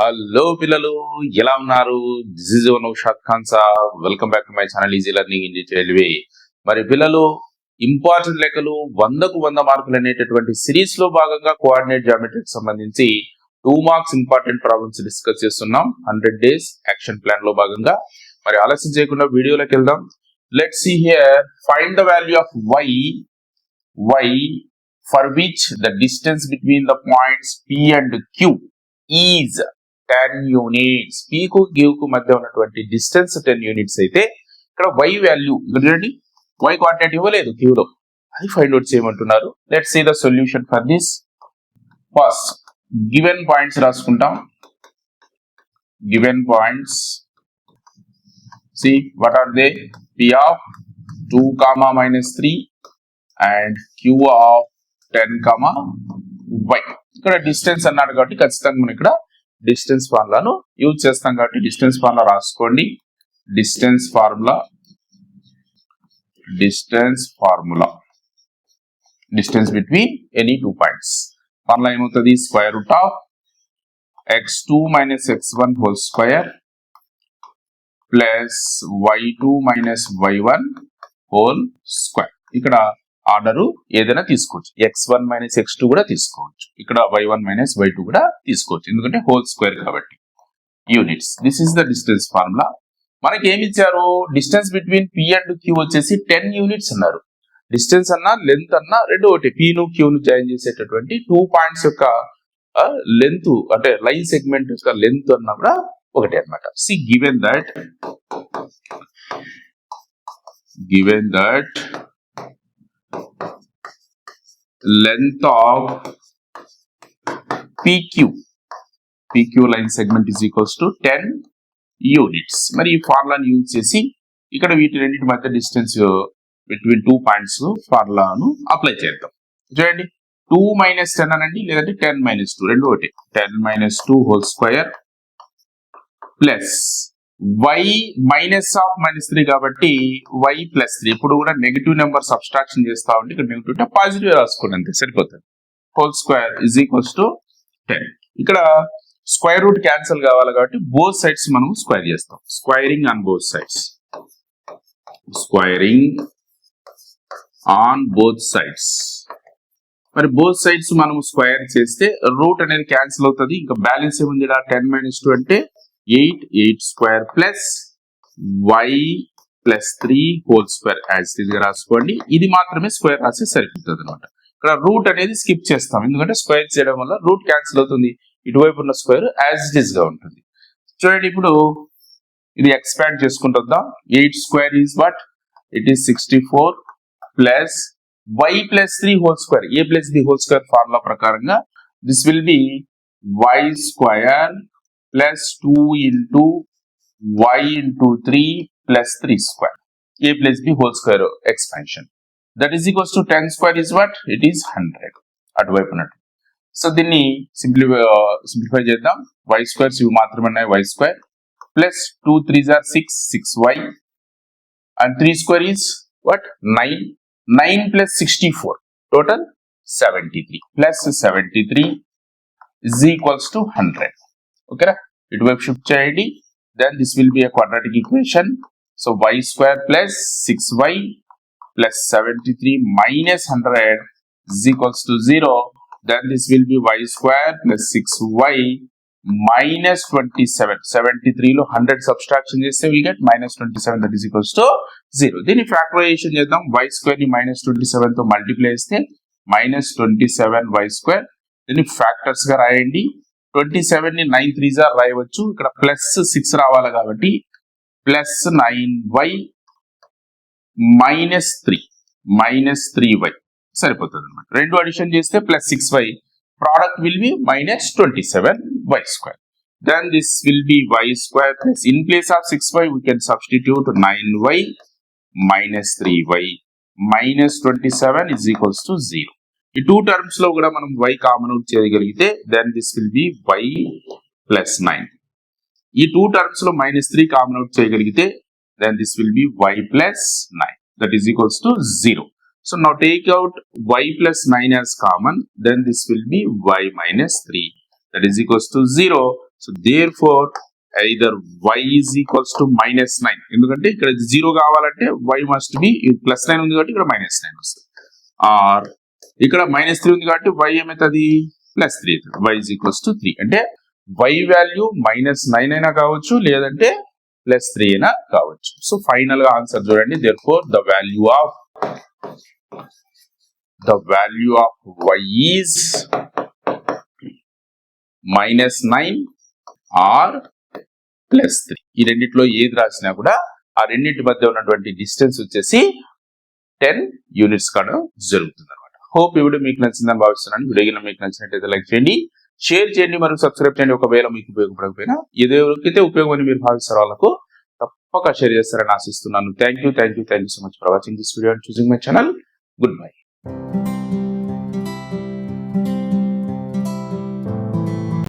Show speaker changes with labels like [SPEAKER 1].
[SPEAKER 1] Hello పిల్లలు ఎలా ఉన్నారు? This is Naushad Khan sir welcome back to my channel easy learning in railway మరి పిల్లలు ఇంపార్టెంట్ లెక్కలు వందకు వంద మార్కులు అనేటటువంటి సిరీస్లో భాగంగా కోఆర్డినేట్ జామెట్రీకి సంబంధించి two marks important problems discuss చేస్తున్నాం. హండ్రెడ్ డేస్ యాక్షన్ ప్లాన్లో భాగంగా. మరి ఆలస్యం చేయకుండా వీడియోలోకి వెళ్దాం. Let see here find the value of Y Y for which the distance between the points P and Q is ten units P కు కు మధ్య ఉన్నటువంటి డిస్టెన్స్ టెన్ యూనిట్స్ అయితే ఇక్కడ వై వాల్యూ చూడండి వై క్వాంటిటీ ఇవ్వలేదు క్యూలో. అది ఫైండ్ అవుట్ చేయమంటున్నారు let see the solution for this first given points రాసుకుంటాం. Given points see what are they P of two comma minus three and Q of ten comma Y ఇక్కడ distance అన్నాడు కాబట్టి ఖచ్చితంగా మనం ఇక్కడ డిస్టెన్స్ ఫార్ములాను use చేస్తాం కాబట్టి డిస్టెన్స్ ఫార్ములా రాసుకోండి. Distance formula distance formula. Distance between any two points. Formula ఏమవుతుంది? Square root of X two minus X one whole square plus Y two minus Y one whole square. ఇక్కడ order ఏదైనా తీసుకోవచ్చు. X one minus X two కూడా తీసుకోవచ్చు. ఇక్కడ Y one minus Y two కూడా తీసుకోవచ్చు. ఎందుకంటే హోల్ స్క్వేర్ కాబట్టి. Units this is the distance formula మనకి ఏమి ఇచ్చారు? Distance between P and Q వచ్చేసి టెన్ యూనిట్స్ అన్నారు. డిస్టెన్స్ అన్నా లెంత్ అన్నా రెండు ఒకటి. పీను క్యూను జాయిన్ చేసేటటువంటి టూ పాయింట్స్ యొక్క లెంత్ అంటే లైన్ సెగ్మెంట్ యొక్క లెంత్ అన్నా కూడా ఒకటి అనమాట see given that given that length of PQ PQ line segment is equals to 10 units మరి ఈ ఫార్ములాని యూజ్ చేసి ఇక్కడ వీటి రెండింటి మధ్య డిస్టెన్స్ బిట్వీన్ టూ పాయింట్స్ ఫార్ములాను అప్లై చేద్దాం. చూడండి. టూ మైనస్ టెన్ అనండి లేదంటే టెన్ మైనస్ టూ రెండు ఒకటి. Ten minus two whole square plus Y minus of minus three కాబట్టి వై ప్లస్ త్రీ ఇప్పుడు కూడా నెగిటివ్ నెంబర్ సబ్స్ట్రాక్షన్ చేస్తా ఉంటే ఇక్కడ నెగిటివ్ అంటే పాజిటివ్ రాసుకోండి అంతే సరిపోతుంది. Whole square is equals to ten ఇక్కడ స్క్వేర్ రూట్ క్యాన్సిల్ కావాలి కాబట్టి బోత్ సైడ్స్ మనం స్క్వేర్ చేస్తాం. Squaring on both sides squaring on both sides మరి బోత్ సైడ్స్ మనం స్క్వేర్ చేస్తే రూట్ అనేది క్యాన్సిల్ అవుతుంది. ఇంకా బ్యాలెన్స్ ఏముంది టెన్ మైనస్ టూ అంటే eight eight square plus Y plus three whole square as it రాసుకోండి. ఇది మాత్రమే స్క్వేర్ రాస్తే సరిపోతుంది అనమాట ఇక్కడ రూట్ అనేది స్కిప్ చేస్తాం. ఎందుకంటే స్క్వేర్ చేయడం వల్ల రూట్ క్యాన్సిల్ అవుతుంది. ఇటువైపు ఉన్న స్క్వేర్ యాజ్ ఇట్ ఈస్గా ఉంటుంది. చూడండి ఇప్పుడు ఇది expand చేసుకుంటుందా eight square is but it is sixty four plus Y plus three whole square. A plus the whole square formula ప్రకారంగా this will be Y square plus 2 into y into 3 plus 3 square. a plus b whole square expansion. That is equals to 10 square is what? It is 100. అటువైపు ఉన్నట్టు. So దీన్ని simplify simplify చేద్దాం. Y squares ఇవి మాత్రమే ఉన్నాయి. Y square plus two three are six six Y and three square is what nine nine plus sixty four total seventy three plus seventy three is equals to hundred ఓకేనా ఇటువైపు shift చేయండి then this will be quadratic equation so Y square plus six Y plus seventy three minus hundred is equals to zero then this will be Y square plus six Y minus twenty seven seventy త్రీలో hundred subtraction చేస్తే will get minus twenty seven that is equals to zero దీన్ని factorization చేద్దాం. Y స్క్వేర్ని minus twenty సెవెన్తో multiply చేస్తే minus twenty seven Y square దీన్ని ఫ్యాక్టర్స్గా రాయండి. ట్వంటీ సెవెన్ని నైన్ త్రీ జార్ రాయవచ్చు. ఇక్కడ ప్లస్ సిక్స్ రావాలి కాబట్టి plus nine y minus three minus three y సరిపోతుంది అనమాట రెండు అడిషన్ చేస్తే plus six y product will be minus twenty seven Y square then this will be Y square plus in place of six Y we can substitute nine Y minus three Y minus twenty seven is equals to zero ఈ two టర్మ్స్లో కూడా మనం why common out చేయగలిగితే then this will be Y plus nine ఈ two టర్మ్స్లో minus three common out చేయగలిగితే then this will be y plus nine that is equals to zero so నా take out Y plus nine as common then this will be Y minus three that is equals to zero so therefore either Y is equals to minus nine ఎందుకంటే ఇక్కడ zero కావాలంటే Y must be plus nine ఉంది కాబట్టి ఇక్కడ minus nine వస్తుంది. Or ఇక్కడ minus three ఉంది కాబట్టి వై ఏమవుతుంది? ప్లస్ త్రీ అవుతుంది. Y is equals to three అంటే వై వాల్యూ మైనస్ నైన్ అయినా కావచ్చు లేదంటే ప్లస్ త్రీ అయినా కావచ్చు. సో ఫైనల్గా ఆన్సర్ చూడండి. Therefore the value of the value of y is minus nine or plus three ఈ రెండిట్లో ఏది రాసినా కూడా ఆ రెండింటి మధ్య ఉన్నటువంటి డిస్టెన్స్ వచ్చేసి టెన్ యూనిట్స్ కావడం జరుగుతుంది. హోప్ ఈ వీడియో మీకు నచ్చిందని భావిస్తున్నాను. వీడియో మీకు నచ్చినట్టయితే లైక్ చేయండి. షేర్ చేయండి మరియు సబ్స్క్రైబ్ చేయండి. ఒకవేళ మీకు ఉపయోగపడకపోయినా ఏదైతే ఉపయోగం అని మీరు భావిస్తారు వాళ్ళకు తప్పక షేర్ చేస్తారని ఆశిస్తున్నాను. Thank you thank you thank you so much for watching this video and choosing my channel goodbye